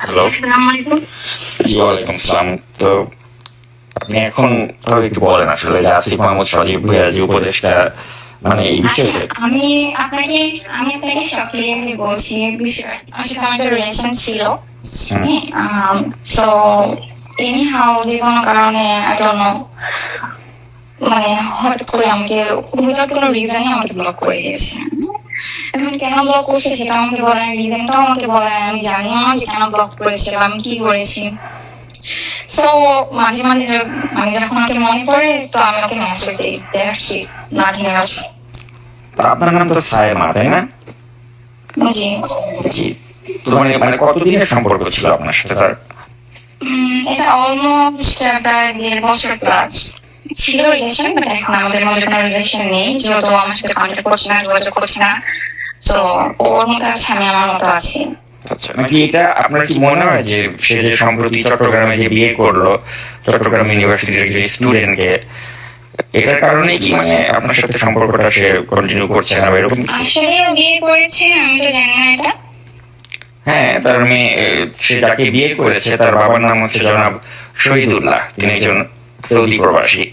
Hello. ওয়ালাইকুম আসসালাম তো আপনি এখন তাহলে একটু বলেন আসলে যে আসিফ মাহমুদ সজীব ভুইয়া যে উপদেশটা মানে এই আচ্ছা বিষয়ে। আমি আপনাকে আমি আপনাকে সব বলছি এই বিষয়। আসলে আমার একটা রিলেশন ছিল। সো এনি হাউ যে কোনো কারণে আই ডোন্ট নো মানে হঠাৎ করে আমাকে উইদাউট কোনো রিজনই আমাকে ব্লক করে দিয়েছে। এখন কেন ব্লক করছে সেটা আমাকে বলে রিজনটাও আমাকে বলে আমি জানিও না যে কেন ব্লক করেছে বা আমি কি করেছি। তো মাঝে মাঝে আমি যখন আমাকে মনে পড়ে তো আমি ওকে মেসেজ দিই আসছি নাথিং এলস আপনার নাম তো সায়মা তাই না? জি। জি। তো মানে মানে কতদিনের সম্পর্ক ছিল আপনার সাথে তার এটা অলমোস্ট প্রায় দেড় বছর প্লাস ছিল রিলেশন বাট এখন আমাদের মধ্যে কোনো রিলেশন নেই। যেহেতু আমার সাথে কন্ট্যাক্ট করছে না যোগাযোগ করছে না। তো ওর মতো আছে আমি আমার মতো আছি। আচ্ছা নাকি এটা আপনার কি মনে হয় যে সে যে সম্প্রতি চট্টগ্রামে যে বিয়ে করল চট্টগ্রাম ইউনিভার্সিটির একজন স্টুডেন্টকে এটার কারণে কি মানে আপনার সাথে সম্পর্কটা সে কন্টিনিউ করছে না এরকম আসলে বিয়ে করেছে আমি তো জানি না এটা। হ্যাঁ তার মেয়ে সে যাকে বিয়ে করেছে তার বাবার নাম হচ্ছে জনাব শহীদুল্লাহ। তিনি একজন সৌদি প্রবাসী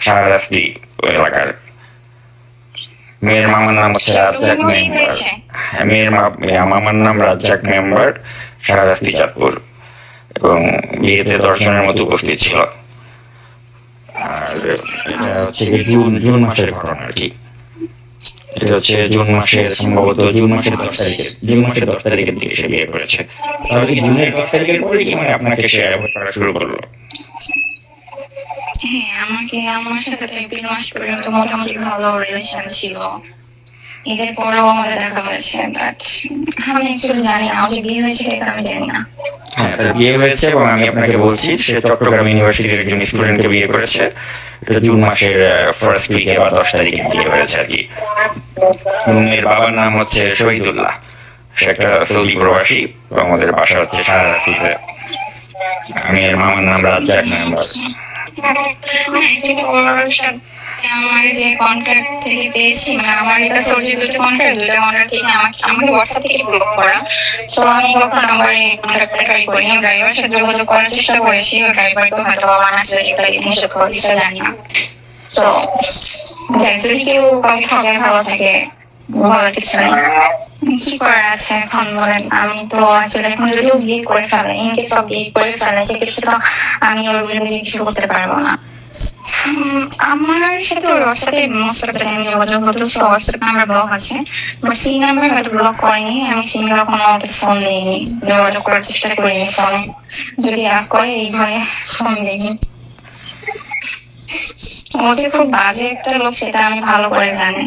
শাহরাস্তি এলাকার। মেয়ের মামার নাম হচ্ছে রাজ্জাক মেম্বার। হ্যাঁ, মেয়ের মামার নাম রাজ্জাক মেম্বার শাহরাস্তি চাঁদপুর এবং বিয়েতে দশ জনের মতো উপস্থিত ছিল। আর এটা হচ্ছে জুন জুন মাসের ঘটনা আর কি। এটা হচ্ছে জুন মাসের সম্ভবত জুন মাসের দশ তারিখে জুন মাসের দশ তারিখের দিকে সে বিয়ে করেছে। তাহলে জুনের দশ তারিখের পরে কি মানে আপনাকে সে অ্যাভয়েড করা শুরু করল? হ্যাঁ আমাকে আমার সাথে তো এপ্রিল মাস পর্যন্ত মোটামুটি ভালো রিলেশন ছিল। এদের পরেও আমাদের দেখা হয়েছে বাট আমি অ্যাকচুয়ালি জানি না, আমার বিয়ে হয়েছে এটা আমি জানি না। হ্যাঁ বিয়ে হয়েছে এবং আমি আপনাকে বলছি, সে চট্টগ্রাম ইউনিভার্সিটির একজন স্টুডেন্টকে বিয়ে করেছে। এটা জুন মাসের ফার্স্ট উইকে বা দশ তারিখে বিয়ে হয়েছে আর কি। এর বাবার নাম হচ্ছে শহীদুল্লাহ। সে একটা সৌদি প্রবাসী এবং আমাদের বাসা হচ্ছে সারা সারারাসিতে আমি এর মামার নাম রাজ্জাক মেম্বার কন্ট্রাক্ট থেকে পেয়েছি মানে আমার আমাকে হোয়াটসঅ্যাপ থেকে করা। তো আমি কখন আমার এই ড্রাইভারের সাথে করার চেষ্টা করেছি ড্রাইভারকে না। তো যদি কেউ ভালো থাকে, ভালো কিছু কি করার আছে এখন বলেন? আমি তো আসলে এখন যদিও বিয়ে করে ফেলে ইনকে সব বিয়ে করে ফেলে, সেক্ষেত্রে তো আমি ওর বিরুদ্ধে কিছু করতে পারব না। আমার সাথে ওর মোস্ট যোগাযোগ হতো হোয়াটসঅ্যাপ নাম্বার ব্লক আছে বাট সেই নাম্বার হয়তো ব্লক করেনি, আমি সিমে কখনো ওকে ফোন দিইনি। যোগাযোগ করার চেষ্টা করিনি ফোনে যদি রাগ করে, এইভাবে ফোন দিইনি। ও যে খুব বাজে একটা লোক, সেটা আমি ভালো করে জানি।